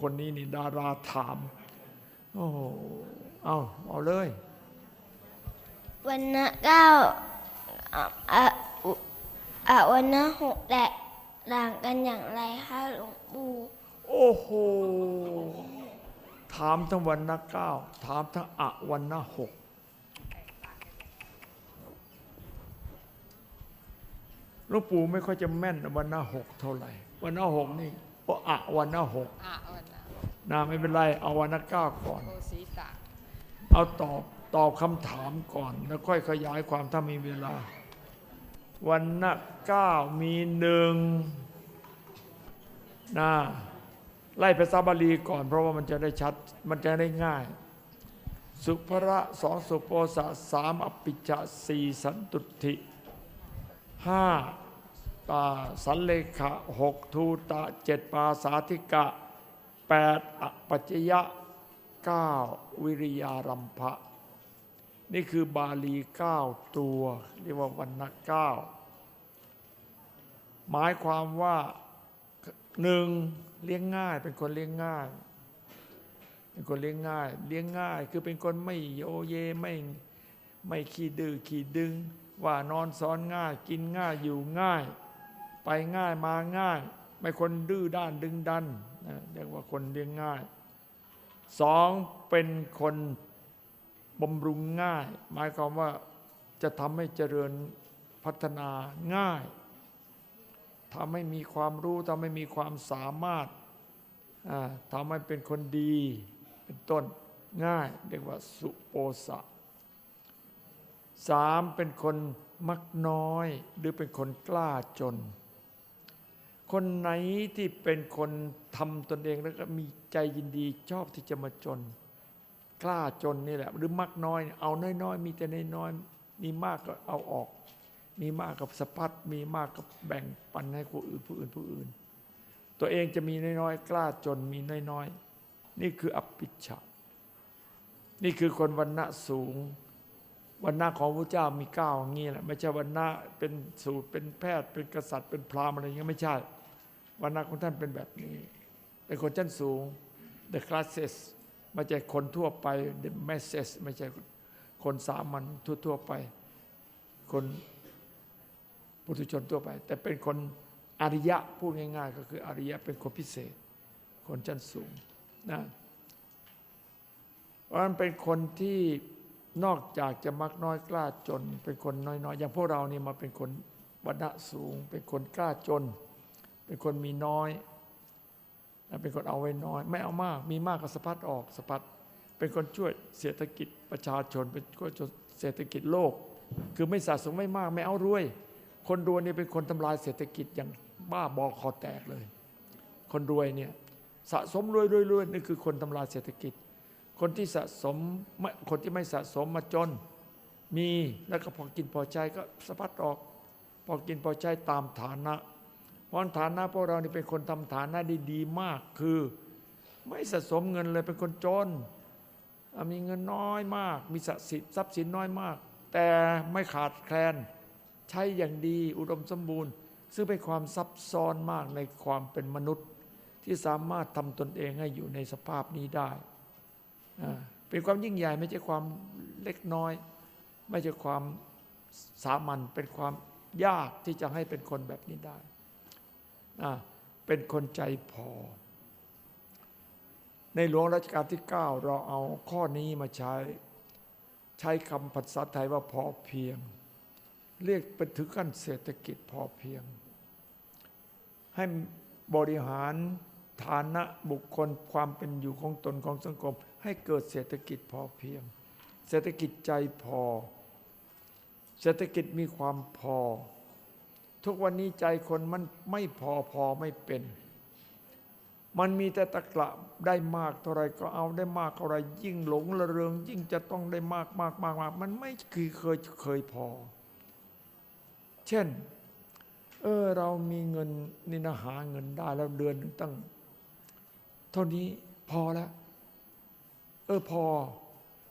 คนนี้นี่ดาราถาม โอ้โหเอาเอาเลยวันนะเก้าอะอะอุอะวันนะหกแตกต่างกันอย่างไรคะหลวงปู่โอ้โห ถามทั้งวันนะเก้าถามทั้งอะวันนะหกหลวงปู่ไม่ค่อยจะแม่นวันนะหกเท่าไหร่ วันนะหกนี่เพ ราะอะวันนะหกอะวันนะนะไม่เป็นไรเอาวันนะเก้าก่อนโคสีตะเอาตอบตอบคำถามก่อน แล้วค่อยขยายความถ้ามีเวลา วันนะเก้ามีหนึ่งนะไล่ภาษาบาลีก่อน เพราะว่ามันจะได้ชัดมันจะได้ง่าย สุภระสองสุโปสะสามอปิจจะสี่สันตุทิห้า ตาสันเลขะหกทูตะเจ็ดปาสาธิกะแปดอปัจยะ9วิริยารัมภะนี่คือบาลี9ตัวเรียกว่าวันนะเก้าหมายความว่าหนึ่งเลี้ยงง่าย เป็นคนเลี้ยงง่าย เป็นคนเลี้ยงง่าย เลี้ยงง่าย คือเป็นคนไม่โยเยไม่ไม่ขี้ดื้อขี้ดึง ว่านอนสอนง่าย กินง่ายอยู่ง่าย ง่ายมาง่าย ไม่คนดื้อด้านดึงดันนะเรียกว่าคนเลี้ยงง่ายสองเป็นคนบำรุงง่าย หมายความว่าจะทำให้เจริญพัฒนาง่ายทำให้มีความรู้ทำให้มีความสามารถทำให้เป็นคนดีเป็นต้นง่าย เรียกว่าสุโปสะสามเป็นคนมักน้อย หรือเป็นคนกล้าจน คนไหนที่เป็นคนทำตนเองแล้วก็มีใจยินดีชอบที่จะมาจน กล้าจนนี่แหละ หรือมักน้อย เอาน้อยๆ มีแต่น้อยๆมีมากก็เอาออก มีมากกับสะพัดมีมากกับแบ่งปันให้ผู้อื่นผู้อื่นผู้อื่น ตัวเองจะมีน้อยๆ กล้าจนมีน้อยๆ นี่คืออภิชฌานี่คือคนวันณะสูงวันณะของพระเจ้ามีเก้าอย่างนี้แหละไม่ใช่วันณะเป็นสูตรเป็นแพทย์เป็นกษัตริย์เป็นพราหมณ์อะไรอย่างเงี้ยไม่ใช่ วันณะของท่านเป็นแบบนี้ เป็นคนชั้นสูง the classes ไม่ใช่คนทั่วไป the masses ไม่ใช่คนสามัญทั่วๆไป คนปุถุชนทั่วไป แต่เป็นคนอริยะพูดง่าย ๆ ก็คืออริยะเป็นคนพิเศษ คนชั้นสูงนะเพราะฉะนั้นเป็นคนที่นอกจากจะมักน้อยกล้าจน เป็นคนน้อยๆอย่างพวกเรานี่มาเป็นคนวรรณะสูง เป็นคนกล้าจน เป็นคนมีน้อย เป็นคนเอาไว้น้อย ไม่เอามาก มีมากก็สะพัดออกสะพัด เป็นคนช่วยเศรษฐกิจประชาชน เป็นคนช่วยเศรษฐกิจโลก คือไม่สะสมไม่มาก ไม่เอารวย คนรวยนี่เป็นคนทำลายเศรษฐกิจอย่างบ้าบอคอแตกเลย คนรวยเนี่ยสะสมรวยรวยรวยนี่คือคนทำลายเศรษฐกิจ คนที่สะสมไม่คนที่ไม่สะสมมาจน มีแล้วก็พอกินพอใช้ก็สะพัดออก พอกินพอใช้ตามฐานะ เพราะฐานะพวกเรานี่เป็นคนทำฐานะได้ดีมากคือ ไม่สะสมเงินเลยเป็นคนจน มีเงินน้อยมาก มีทรัพย์สินทรัพย์สินน้อยมาก แต่ไม่ขาดแคลน ใช้อย่างดีอุดมสมบูรณ์ ซึ่งเป็นความซับซ้อนมากในความเป็นมนุษย์ ที่สามารถทำตนเองให้อยู่ในสภาพนี้ได้เป็นความยิ่งใหญ่ไม่ใช่ความเล็กน้อย ไม่ใช่ความสามัญเป็นความยากที่จะให้เป็นคนแบบนี้ได้ เป็นคนใจพอ ในหลวงรัชกาลที่ 9 เราเอาข้อนี้มาใช้ ใช้คำภาษาไทยว่าพอเพียง เรียกเป็นถึงขั้นเศรษฐกิจพอเพียง ให้บริหารฐานะบุคคลความเป็นอยู่ของตนของสังคม ให้เกิดเศรษฐกิจพอเพียง เศรษฐกิจใจพอ เศรษฐกิจมีความพอ ทุกวันนี้ใจคนมันไม่พอพอไม่เป็น มันมีแต่ตะกละได้มากเท่าไรก็เอาได้มากเท่าไรยิ่งหลงระเริง ยิ่งจะต้องได้มากมากมากมากมันไม่คือเคยเคยพอ เช่น เออเรามีเงินนี่นะหาเงินได้แล้วเดือนนึงตั้งเท่านี้พอแล้ว เออพอ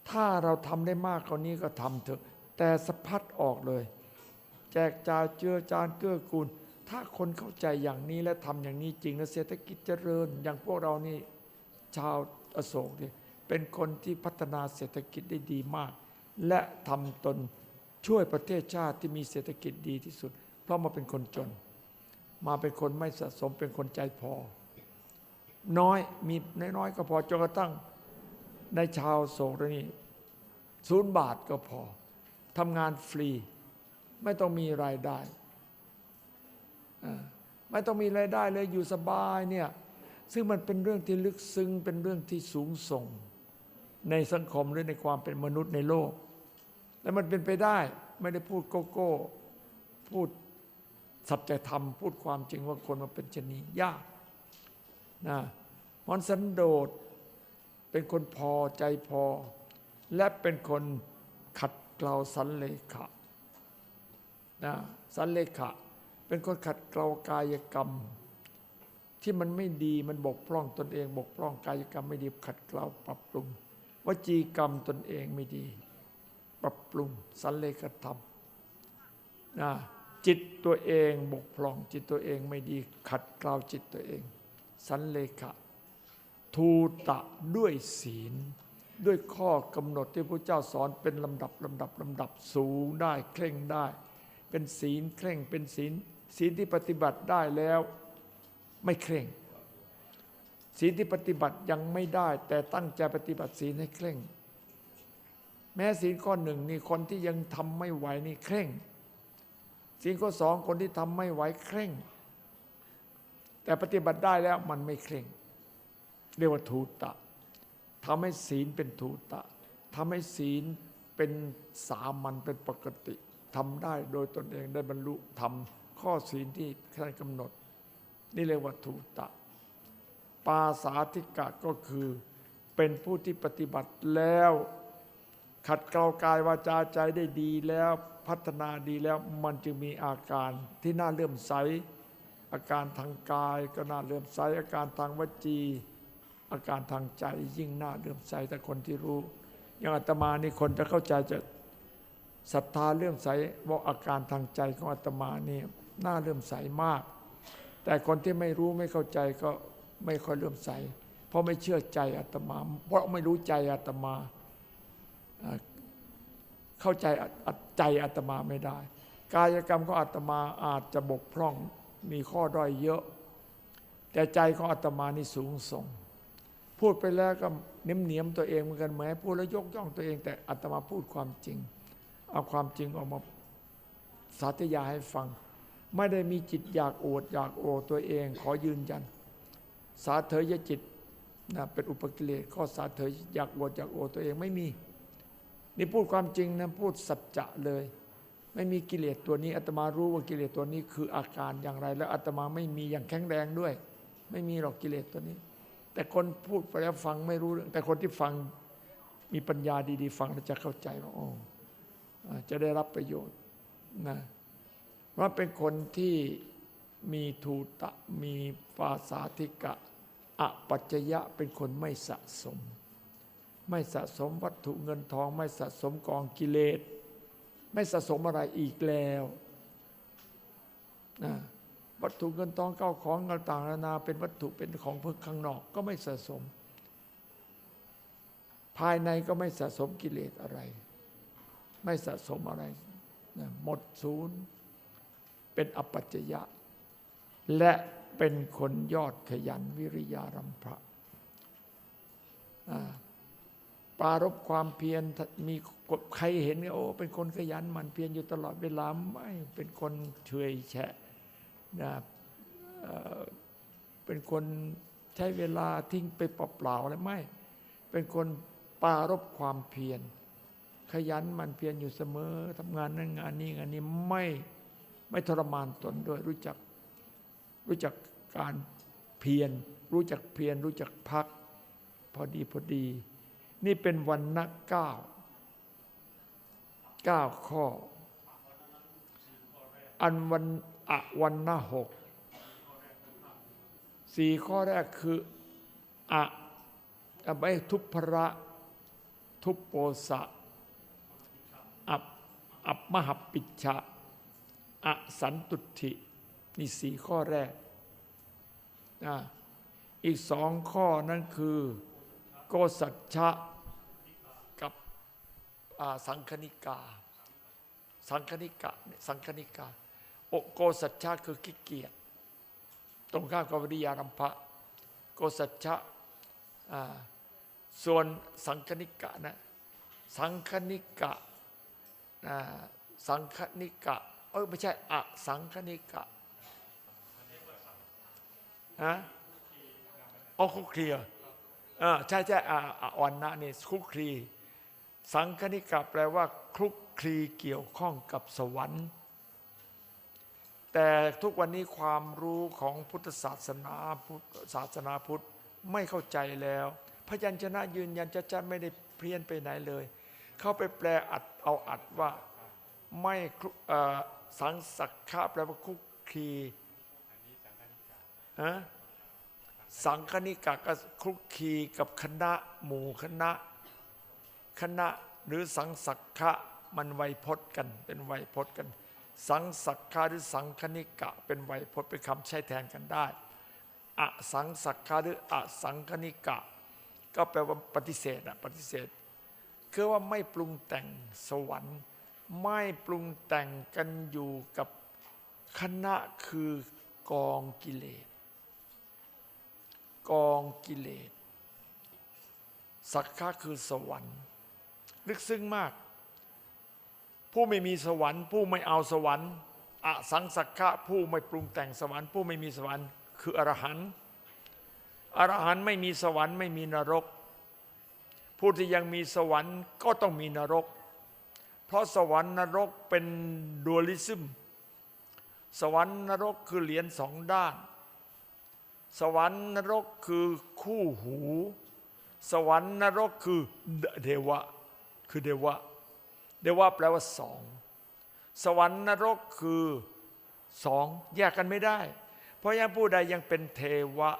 ถ้าเราทำได้มากกว่านี้ก็ทำเถอะ แต่สะพัดออกเลย แจกจ่ายเจือจานเกื้อกูล ถ้าคนเข้าใจอย่างนี้และทำอย่างนี้จริงแล้วเศรษฐกิจเจริญ อย่างพวกเรานี่ชาวอโศกเนี่ยเป็นคนที่พัฒนาเศรษฐกิจได้ดีมาก และทำตนช่วยประเทศชาติที่มีเศรษฐกิจดีที่สุด เพราะมาเป็นคนจน มาเป็นคนไม่สะสมเป็นคนใจพอ น้อยมีน้อยๆก็พอจนกระทั่งในชาวโศกนี่ศูนย์บาทก็พอทำงานฟรี ไม่ต้องมีรายได้ไม่ต้องมีรายได้เลยอยู่สบายเนี่ยซึ่งมันเป็นเรื่องที่ลึกซึ้งเป็นเรื่องที่สูงส่ง ในสังคมหรือในความเป็นมนุษย์ในโลก และมันเป็นไปได้ไม่ได้พูดโกโก้ พูดสัจธรรม พูดความจริงว่าคนมันเป็นชนนียากนะมันสันโดษเป็นคนพอใจพอ และเป็นคนขัดเกลาสันเลขะ นะสันเลขะ เป็นคนขัดเกลากายกรรม ที่มันไม่ดีมันบกพร่องตนเอง บกพร่องกายกรรมไม่ดีขัดเกลาปรับปรุงวจีกรรมตนเองไม่ดี ปรับปรุงสันเลขธรรมนะจิตตัวเองบกพร่อง จิตตัวเองไม่ดี ขัดเกลาจิตตัวเอง สันเลขะทูตะด้วยศีล ด้วยข้อกำหนดที่พระเจ้าสอนเป็นลำดับลำดับลำดับสูงได้เคร่งได้ เป็นศีลเคร่งเป็นศีลศีลที่ปฏิบัติได้แล้วไม่เคร่ง ศีลที่ปฏิบัติยังไม่ได้ แต่ตั้งใจปฏิบัติศีลให้เคร่ง แม้ศีลข้อหนึ่งนี่คนที่ยังทำไม่ไหวนี่เคร่ง ศีลข้อสองคนที่ทำไม่ไหวเคร่ง แต่ปฏิบัติได้แล้วมันไม่เคร่ง เรียกว่าทูตะทำให้ศีลเป็นทูตะทำให้ศีลเป็นสามัญเป็นปกติ ทำได้โดยตนเองได้บรรลุทำข้อศีลที่ท่านกำหนด นี่เรียกว่าทูตะ ปาสาธิกะก็คือเป็นผู้ที่ปฏิบัติแล้ว ขัดเกลากายวาจาใจได้ดีแล้วพัฒนาดีแล้วมันจึงมีอาการที่น่าเลื่อมใส อาการทางกายก็น่าเลื่อมใส อาการทางวจี อาการทางใจยิ่งน่าเลื่อมใสแต่คนที่รู้อย่างอาตมานี่คนจะเข้าใจจะ ศรัทธาเลื่อมใสว่าอาการทางใจของอาตมานี่น่าเลื่อมใสมาก แต่คนที่ไม่รู้ไม่เข้าใจก็ไม่ค่อยเลื่อมใส เพราะไม่เชื่อใจอาตมา เพราะไม่รู้ใจอาตมา เข้าใจใจอาตมาไม่ได้ กายกรรมของอาตมาอาจจะบกพร่องมีข้อด้อยเยอะ แต่ใจของอาตมานี่สูงส่ง พูดไปแล้วก็เนียมเนียมตัวเองเหมือนกันเหมือนพูดแล้วยกย่องตัวเอง แต่อาตมาพูดความจริง เอาความจริงออกมาสาธยายให้ฟัง ไม่ได้มีจิตอยากโอดอยากโอตัวเอง ขอยืนยัน สาเถยจิตนะเป็นอุปกิเลสข้อสาเถยอยากโอดอยากโอตัวเองไม่มี นี่พูดความจริงนะพูดสัจจะเลย ไม่มีกิเลสตัวนี้อาตมารู้ว่ากิเลสตัวนี้คืออาการอย่างไร แล้วอาตมาไม่มีอย่างแข็งแรงด้วย ไม่มีหรอกกิเลสตัวนี้ แต่คนพูดไปแล้วฟังไม่รู้เรื่องแต่คนที่ฟังมีปัญญาดีๆ ฟังแล้วจะเข้าใจว่าอ๋อ จะได้รับประโยชน์นะเพราเป็นคนที่มีทูตะมีปาสาธิกะอปัจจยะเป็นคนไม่สะสม ไม่สะสมวัตถุเงินทอง ไม่สะสมกองกิเลส ไม่สะสมอะไรอีกแล้วนะวัตถุเงินทองเก้าของต่างๆนานาเป็นวัตถุเป็นของเพื่อข้างนอกก็ไม่สะสม ภายในก็ไม่สะสมกิเลสอะไร ไม่สะสมอะไร หมดศูนย์ เป็นอปัจจยะ และเป็นคนยอดขยันวิริยารัมภะปรารบความเพียรมีใครเห็นก็โอ้เป็นคนขยันมันเพียรอยู่ตลอดเวลาไม่เป็นคนเฉยแฉะนะเอ่อเป็นคนใช้เวลาทิ้งไปเปล่าๆอะไรไม่ เป็นคนปรารบความเพียร ขยันมันเพียรอยู่เสมอทำงานนั้นงานนี้งานนี้ไม่ไม่ทรมานตนด้วย รู้จักรู้จักการเพียรรู้จักเพียรรู้จักพัก พอดีพอดี นี่เป็นวันนักเก้าเก้าข้อ อันวันอะวันนะหกสี่ข้อแรกคืออะอะไม่ทุพระทุปโปสะ อับมหปิชะอสันตุทินี่สี่ข้อแรกนะอีกสองข้อนั้นคือ โกสัจฉะกับสังคณิกา สังคณิกะเนี่ยสังคณิกาโอโกสัจฉะคือขี้เกียจตรงข้ามกับวิริยารัมภะโกสัจฉะส่วนสังคณิกะนะสังคณิกะอ่า สังคณิกะ เอ้ยไม่ใช่อะสังคณิกะฮะอ๋อคุกคลีอ่าใช่ใช่อ่าอ่าวันนะนี่คุกคลีสังคณิกะแปลว่าคลุกคลีเกี่ยวข้องกับสวรรค์ แต่ทุกวันนี้ความรู้ของพุทธศาสนาพุทธศาสนาพุทธไม่เข้าใจแล้ว พยัญชนะยืนยันจะจะไม่ได้เพี้ยนไปไหนเลย เข้าไปแปลอัดเอาอัดว่าไม่สังสักขะแปลว่าคุกคีฮะสังคณิกะก็คลุกคีกับคณะหมู่คณะ คณะหรือสังสักขะมันไวยพจน์กัน เป็นไวยพจน์กัน สังสักขะหรือสังคณิกะ เป็นไวยพจน์เป็นคำใช้แทนกันได้อะสังสักขะหรืออะสังคณิกะ ก็แปลว่าปฏิเสธอะปฏิเสธ คือว่าไม่ปรุงแต่งสวรรค์ ไม่ปรุงแต่งกันอยู่กับคณะคือกองกิเลส กองกิเลส สักขะคือสวรรค์ ลึกซึ้งมาก ผู้ไม่มีสวรรค์ ผู้ไม่เอาสวรรค์อสังสักขะผู้ไม่ปรุงแต่งสวรรค์ผู้ไม่มีสวรรค์ คืออรหันต์อรหันต์ไม่มีสวรรค์ไม่มีนรก ผู้ที่ยังมีสวรรค์ก็ต้องมีนรก เพราะสวรรค์นรกเป็นดูลิซึม สวรรค์นรกคือเหรียญสองด้าน สวรรค์นรกคือคู่หู สวรรค์นรกคือเดวะ คือเดวะ เดวะแปลว่าสอง สวรรค์นรกคือสองแยกกันไม่ได้ เพราะฉะนั้นผู้ใดยังเป็นเทวะ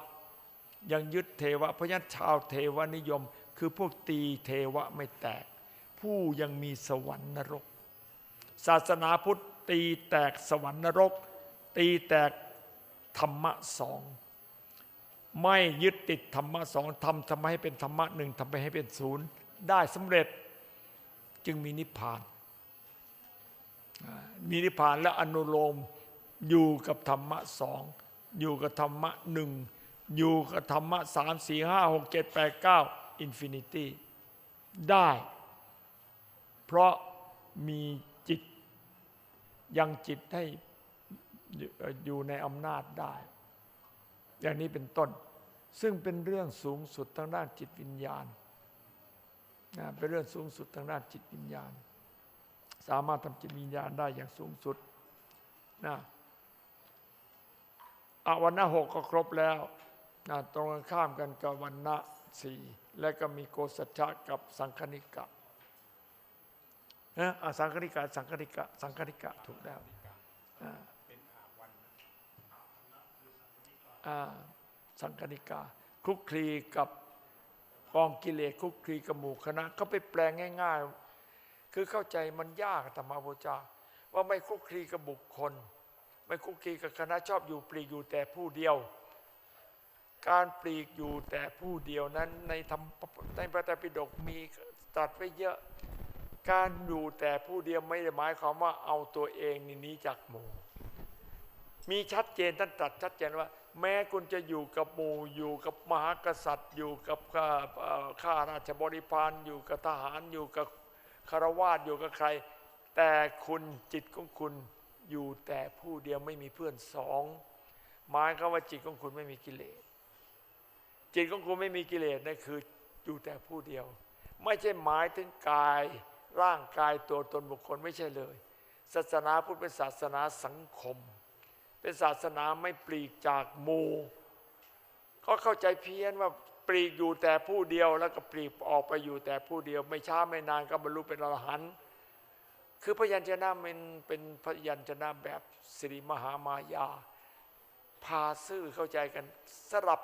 ยังยึดเทวะ เพราะฉะนั้นชาวเทวนิยม คือพวกตีเทวะไม่แตก ผู้ยังมีสวรรค์นรก ศาสนาพุทธตีแตกสวรรค์นรก ตีแตกธรรมะสองไม่ยึดติดธรรมะสองทำทำให้เป็นธรรมะหนึ่งทำไปให้เป็นศูนย์ได้สำเร็จจึงมีนิพพาน มีนิพพานและอนุโลมอยู่กับธรรมะสองอยู่กับธรรมะหนึ่งอยู่กับธรรมะสามสี่ห้าหกเจ็ดแปดเก้า อินฟินิตี้ได้ เพราะมีจิตยังจิตให้อยู่ในอำนาจได้ อย่างนี้เป็นต้น ซึ่งเป็นเรื่องสูงสุดทางด้านจิตวิญญาณนะเป็นเรื่องสูงสุดทางด้านจิตวิญญาณ สามารถทำจิตวิญญาณได้อย่างสูงสุดนะอวันนะหกก็ครบแล้วนะตรงกันข้ามกันกับวันนะสี่ และก็มีโกสัจฉะกับสังคณิกะนะอสังคณิกะสังคณิกะสังคณิกะถูกแล้วสังคณิกาคลุกคลีกับกองกิเลสคลุกคลีกับหมู่คณะก็ไปแปลงง่าย ๆ คือเข้าใจมันยากธรรมบูชาว่าไม่คลุกคลีกับบุคคล ไม่คลุกคลีกับคณะชอบอยู่ปลีกอยู่แต่ผู้เดียว การปลีกอยู่แต่ผู้เดียวนั้นในธรรมในพระไตรปิฎกมีตรัสไว้เยอะ การอยู่แต่ผู้เดียวไม่ได้หมายความว่าเอาตัวเองนี่นี้จากหมู่ มีชัดเจนท่านตรัสชัดเจนว่า แม้คุณจะอยู่กับหมู่อยู่กับมหากษัตริย์ อยู่กับข้าขาราชบริพารอยู่กับทหารอยู่กับคารวาสอยู่กับใคร แต่คุณจิตของคุณอยู่แต่ผู้เดียวไม่มีเพื่อนสองหมายความว่าจิตของคุณไม่มีกิเลส จิตของคุณไม่มีกิเลสนั่นคืออยู่แต่ผู้เดียว ไม่ใช่หมายถึงกายร่างกายตัวตนบุคคลไม่ใช่เลย ศาสนาพุทธเป็นศาสนาสังคม เป็นศาสนาไม่ปลีกจากหมู่เขาเข้าใจเพี้ยนว่าปลีกอยู่แต่ผู้เดียวแล้วก็ปลีกออกไปอยู่แต่ผู้เดียว ไม่ช้าไม่นานก็บรรลุเป็นอรหันต์คือพยัญชนะมันเป็นพยัญชนะแบบสิริมหามายา พาซื่อเข้าใจกันสลับ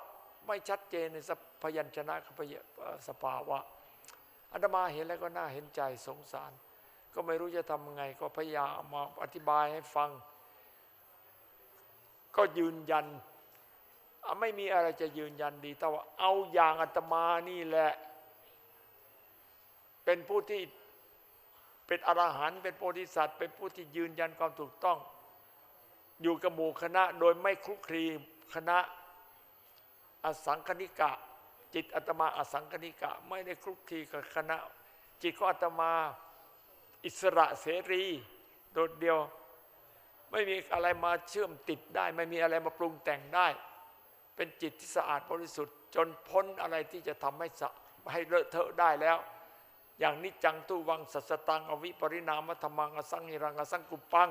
ไม่ชัดเจนในสพยัญชนะกับพยสภาวะอาตมาเห็นแล้วก็น่าเห็นใจสงสาร ก็ไม่รู้จะทำยังไง ก็พยายามมาอธิบายให้ฟัง ก็ยืนยัน ไม่มีอะไรจะยืนยันดีแต่ว่าเอาอย่างอาตมานี่แหละ เป็นผู้ที่เป็นอรหันต์เป็นโพธิสัตว์ เป็นผู้ที่ยืนยันความถูกต้อง อยู่กับหมู่คณะโดยไม่คลุกคลีคณะ อสังคณิกะ จิตอาตมาอสังคณิกะ ไม่ได้คลุกคลีกับคณะ จิตของอาตมาอิสระเสรี โดดเดียว ไม่มีอะไรมาเชื่อมติดได้ ไม่มีอะไรมาปรุงแต่งได้ เป็นจิตที่สะอาดบริสุทธิ์ จนพ้นอะไรที่จะทำให้สะให้เลอะเทอะได้แล้ว อย่างนิจังตุวังสัสสตังอวิปริณามธรรมังอสังหิรังอสังกุปัง